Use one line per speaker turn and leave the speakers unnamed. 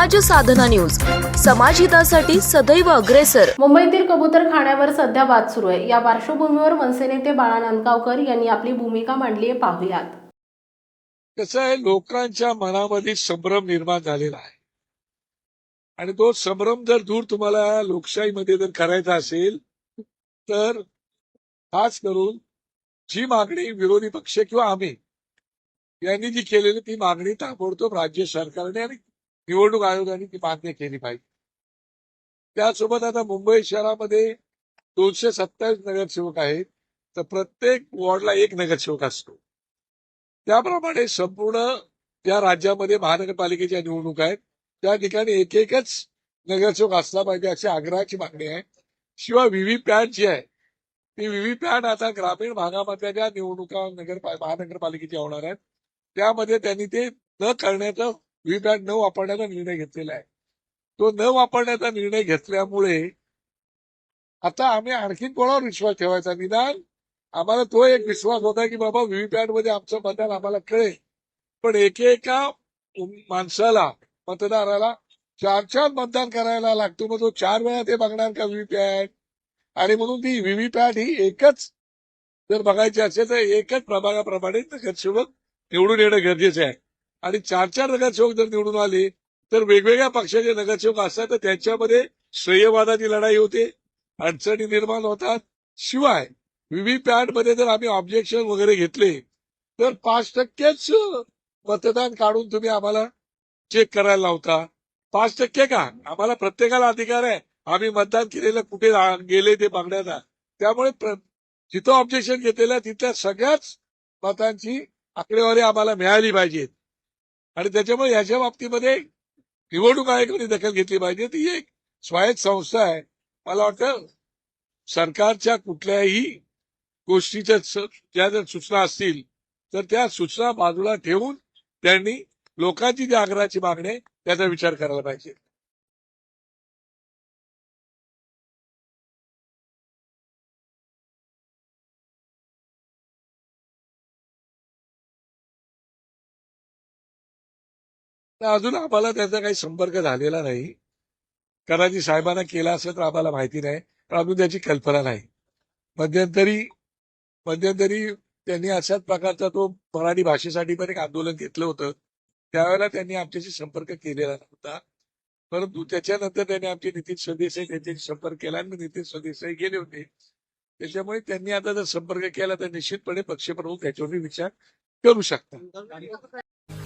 साधना news. समाजहितासाठी सदैव अग्रेसर.
मुंबईतील कबूतर खाण्यावर सध्या वाद सुरू आहे. या पार्श्वभूमीवर मनसे नेते बाळा नांदगावकर यांनी आपली भूमिका मांडली आहे पाहुयात.
कसं आहे लोकांच्या मनामध्ये संभ्रम निर्माण झालेला आहे. आणि तो संभ्रम जर दूर तुम्हाला लोकशाहीमध्ये जर करायचा असेल तर खास करून जी मागणी विरोधी पक्ष किंवा आम्ही यांनी जी केलेली ती मागणी ताबडतोब राज्य सरकारने आणि निवडणूक आयोगाने ती मान्य केली पाहिजे. त्यासोबत आता मुंबई शहरामध्ये दोनशे सत्तावीस नगरसेवक आहेत तर प्रत्येक वॉर्डला एक नगरसेवक असतो. त्याप्रमाणे संपूर्ण त्या राज्यामध्ये महानगरपालिकेच्या निवडणूक आहेत. त्या ठिकाणी एक एकच नगरसेवक असला पाहिजे अशी आग्रहाची मागणी आहे. शिवाय व्हीव्हीपॅट जी आहे ती व्हीव्हीपॅट आता ग्रामीण भागामधल्या ज्या निवडणुका नगर महानगरपालिकेच्या होणार आहेत त्यामध्ये त्यांनी ते न करण्याचं व्हीव्हीपॅट न वापरण्याचा निर्णय घेतलेला आहे. तो न वापरण्याचा निर्णय घेतल्यामुळे आता आम्ही आणखीन कोणावर विश्वास ठेवायचा? निदान आम्हाला तो एक विश्वास होता की बाबा व्हीव्हीपॅटमध्ये आमचं मतदान आम्हाला कळेल. पण एकेका माणसाला मतदाराला चार चार मतदान करायला लागतो. मग तो चार वेळा ते बघणार का व्हीव्हीपॅट? आणि म्हणून ती व्हीव्हीपॅट ही एकच जर बघायची असेल तर एकच प्रभागाप्रमाणे नगरसेवक निवडून येणं गरजेचं आहे. आणि चार चार नगरसेवक जर निवडून आले तर वेगवेगळ्या पक्षाचे नगरसेवक असतात तर त्यांच्यामध्ये श्रेयवादाची लढाई होते अडचणी निर्माण होतात. शिवाय व्हीव्हीपॅटमध्ये जर आम्ही ऑब्जेक्शन वगैरे घेतले तर पाच टक्केच मतदान काढून तुम्ही आम्हाला चेक करायला लावता. पाच टक्के का? आम्हाला प्रत्येकाला अधिकार आहे. आम्ही मतदान केलेलं कुठे गेले ते बघण्याचा. त्यामुळे जिथं ऑब्जेक्शन घेतलेलं तिथल्या सगळ्याच मतांची आकडेवारी आम्हाला मिळाली पाहिजेत. आणि त्याच्यामुळे याच्या बाबतीमध्ये निवडणूक आयोगाने दखल घेतली पाहिजे. ती एक स्वायत्त संस्था आहे. मला वाटतं सरकारच्या कुठल्याही गोष्टीच्या ज्या जर सूचना असतील तर त्या सूचना बाजूला ठेवून त्यांनी लोकांची जी आग्रहाची मागणी त्याचा विचार करायला पाहिजे. अजून आम्हाला त्याचा काही संपर्क झालेला नाही. कदाचित साहेबांना केला असं तर आम्हाला माहिती नाही पण अजून त्याची कल्पना नाही. मध्यंतरी मध्यंतरी त्यांनी अशाच प्रकारचा तो मराठी भाषेसाठी पण एक आंदोलन घेतलं होतं. त्यावेळेला त्यांनी आमच्याशी संपर्क केलेला नव्हता. परंतु त्याच्यानंतर त्यांनी आमचे नितीन स्वदेसाई त्यांच्याशी संपर्क केला आणि नितीन स्वदेसाई गेले होते. त्याच्यामुळे त्यांनी आता जर संपर्क केला तर निश्चितपणे पक्षप्रमुख त्याच्यावर विचार करू शकतात.